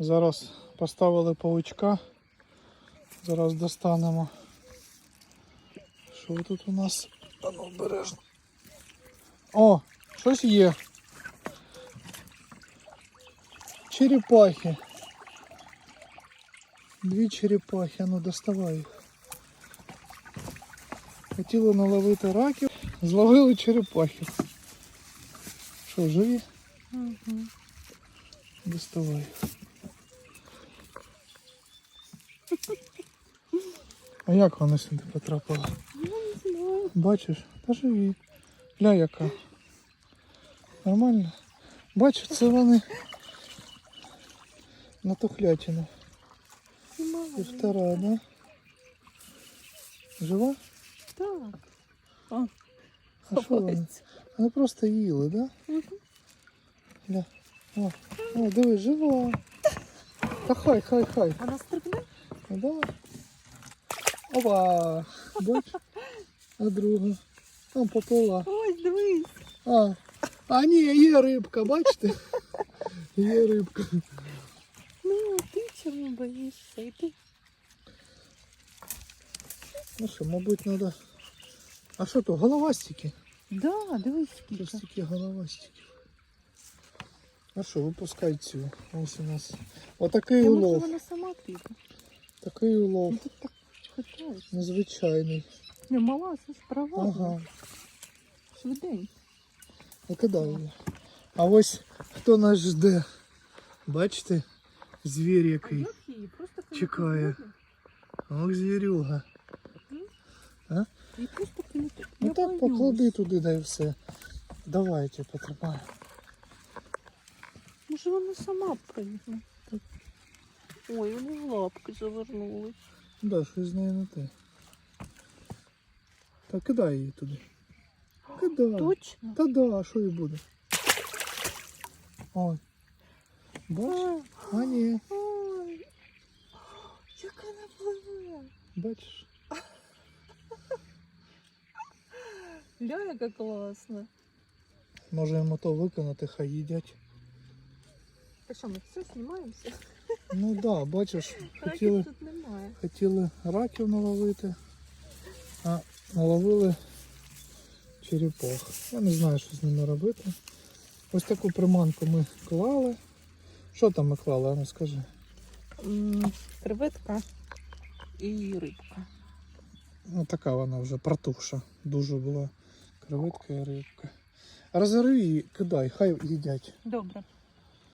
Зараз поставили паучка. Зараз достанемо. Що тут у нас? А ну, обережно. О, щось є. Черепахи. Дві черепахи, а ну доставай їх. Хотіли наловити раків, зловили черепахів. Що, живі? Угу. Доставай їх. А як вони сюди потрапили? Я не знаю. Бачиш? Та живі. Гля яка. Нормально? Бачиш, це вони на тухлятину. Півтора, да? Жива? Так. А що вони? Ховається. Вони просто їли, да? Мгм. Гля. О, о, диви, жива. Та хай, хай, хай. Вона стрибне? Да. Опа! Бач? А друга. Там поплила. Ось, дивись. А, а ні, є рибка, бачите? Є рибка. Ну, ти чому боїшся? Іди. Ну що, мабуть, треба. А що то, головастики? Да, дивись скільки. стільки головастиків. А що, випускай цю. Ось у нас. Отакий Я може улов. вона сама піде. Такий улов. Ну тут так. Незвичайний. Не, мала, це ж права. Ага. Швиденько. Викидай. А ось хто нас жде. Бачите? Звір який. як? Просто Чекає. Ох, звірюга. І просто кинути. Ну Я так, боюсь. поклади туди, дай все. Давайте, потримаю. Може вона сама пригне. Ой, вони в лапки завернули. Да, щось з нею не те. Так, кидай її туди. Кидай. Точно? Та да, що їй буде? Ой. Бач? Ой, А ні, ой. Як вона пливе. бачиш? Ля, яка класна. Може йому то виконати, хай їдять. Так що, ми все знімаємося? Ну так, да, бачиш, хотіли, тут немає. хотіли раків наловити, а наловили черепах. Я не знаю, що з ними робити. Ось таку приманку ми клали. Що там ми клали, ну скажи. Креветка і рибка. Ну така вона вже протухша. Дуже була креветка і рибка. Розорви її, кидай, хай їдять. Добре.